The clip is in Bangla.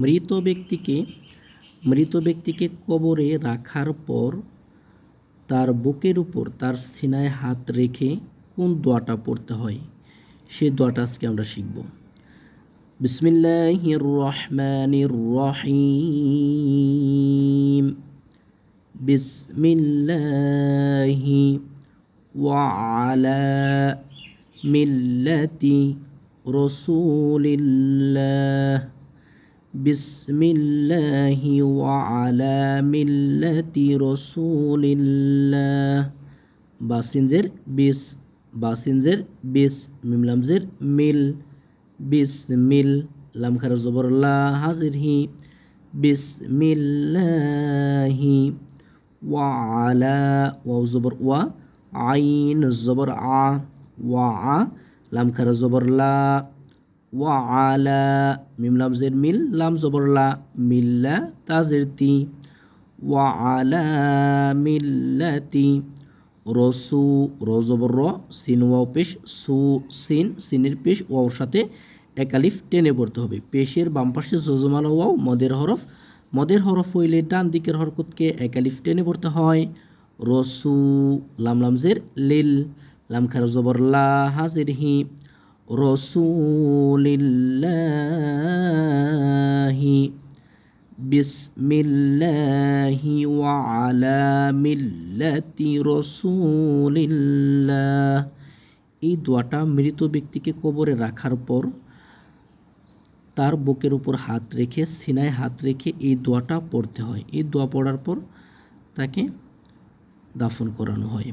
মৃত ব্যক্তিকে মৃত ব্যক্তিকে কবরে রাখার পর তার বুকের উপর তার সিনায় হাত রেখে কোন দোয়াটা পড়তে হয়? সেই দোয়াটা আজকে আমরা শিখব। বিসমিল্লাহ রহমান রহিম। বিসমিল্লাহি ওয়ালা মিল্লাতি রসুলিল্লাহ। بسم الله وعلى ملة رسول الله. باسنزر بس باسنزر بس ميم لمزر مل بسم لم خر زبر الله حاضر هي. بسم الله وعلى واو زبر و عين الزبر ع وع لم خر زبر الله ওয়া আলা মিম লাম জের মিল, লাম জবর লা মিল্লা তাজের তি। ওয়া আলা মিল্লাতি রসু র জবর র, সিন, ওয়াও, পেশ, সু, সিন, সিনের পেশ, ওয়াওর সাথে একালিফ টেনে পড়তে হবে। পেশের বাম পাশে জজমালা ওয়াও, মদের হরফ। মদের হরফ হইলে ডান দিকের হরকতকে একালিফ টেনে পড়তে হয়। রসু লাম, লামজের লিল। লাম, খার, জবর হাজির হি। রসুলিল্লাহি, বিসমিল্লাহি ওয়া আলা মিল্লাতি রসুলিল্লাহ। এই দোয়াটা মৃত ব্যক্তিকে কবরে রাখার পর তার বুকের উপর হাত রেখে, সিনায় হাত রেখে এই দোয়াটা পড়তে হয়। এই দোয়া পড়ার পর তাকে দাফন করানো হয়।